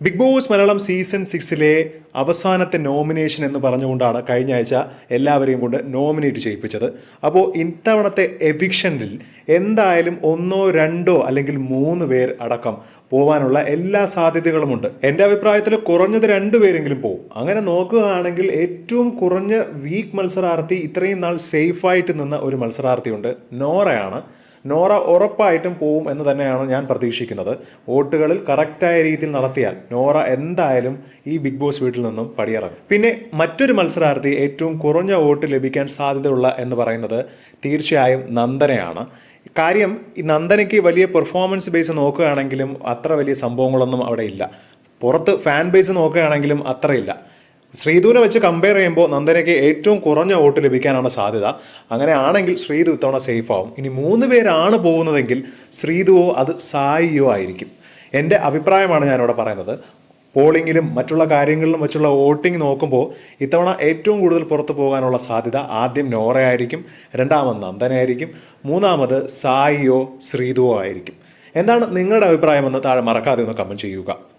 Big boss Malayalam season സിക്സിലെ അവസാനത്തെ nomination എന്ന് പറഞ്ഞുകൊണ്ടാണ് കഴിഞ്ഞ ആഴ്ച എല്ലാവരെയും കൊണ്ട് നോമിനേറ്റ് ചെയ്യിപ്പിച്ചത്. അപ്പോൾ ഇത്തവണത്തെ എവിക്ഷനിൽ എന്തായാലും ഒന്നോ രണ്ടോ അല്ലെങ്കിൽ മൂന്ന് പേർ അടക്കം പോവാനുള്ള എല്ലാ സാധ്യതകളുമുണ്ട്. എന്റെ അഭിപ്രായത്തിൽ കുറഞ്ഞത് രണ്ടു പേരെങ്കിലും പോകും അങ്ങനെ നോക്കുകയാണെങ്കിൽ ഏറ്റവും കുറഞ്ഞ വീക്ക് മത്സരാർത്ഥി ഇത്രയും നാൾ സേഫായിട്ട് നിന്ന ഒരു മത്സരാർത്ഥിയുണ്ട്. നോറയാണ്. നോറ ഉറപ്പായിട്ടും പോവും എന്ന് തന്നെയാണ് ഞാൻ പ്രതീക്ഷിക്കുന്നത്. വോട്ടുകളിൽ കറക്റ്റായ രീതിയിൽ നടത്തിയാൽ നോറ എന്തായാലും ഈ ബിഗ് ബോസ് വീട്ടിൽ നിന്നും പടിയിറങ്ങും. പിന്നെ മറ്റൊരു മത്സരാർത്ഥി ഏറ്റവും കുറഞ്ഞ വോട്ട് ലഭിക്കാൻ സാധ്യതയുള്ള എന്ന് പറയുന്നത് തീർച്ചയായും നന്ദനയാണ്. കാര്യം നന്ദനയ്ക്ക് വലിയ പെർഫോമൻസ് ബേസ് നോക്കുകയാണെങ്കിലും അത്ര വലിയ സംഭവങ്ങളൊന്നും അവിടെ ഇല്ല. പുറത്ത് ഫാൻ ബേസ് നോക്കുകയാണെങ്കിലും അത്രയില്ല ശ്രീധുവിനെ വെച്ച് കമ്പയർ ചെയ്യുമ്പോൾ നന്ദനയ്ക്ക് ഏറ്റവും കുറഞ്ഞ വോട്ട് ലഭിക്കാനാണ് സാധ്യത. അങ്ങനെ ആണെങ്കിൽ ശ്രീധു ഇത്തവണ സേഫ് ആവും. ഇനി മൂന്ന് പേരാണ് പോകുന്നതെങ്കിൽ ശ്രീധുവോ അത് സായിയോ ആയിരിക്കും. എന്റെ അഭിപ്രായമാണ് ഞാനിവിടെ പറയുന്നത്. പോളിങ്ങിലും മറ്റുള്ള കാര്യങ്ങളിലും വെച്ചുള്ള വോട്ടിംഗ് നോക്കുമ്പോൾ ഇത്തവണ ഏറ്റവും കൂടുതൽ പുറത്തു പോകാനുള്ള സാധ്യത ആദ്യം നോറയായിരിക്കും രണ്ടാമത് നന്ദനയായിരിക്കും മൂന്നാമത് സായിയോ ശ്രീധുവോ ആയിരിക്കും. എന്താണ് നിങ്ങളുടെ അഭിപ്രായമെന്ന് താഴെ മറക്കാതെ ഒന്ന് കമന്റ് ചെയ്യുക.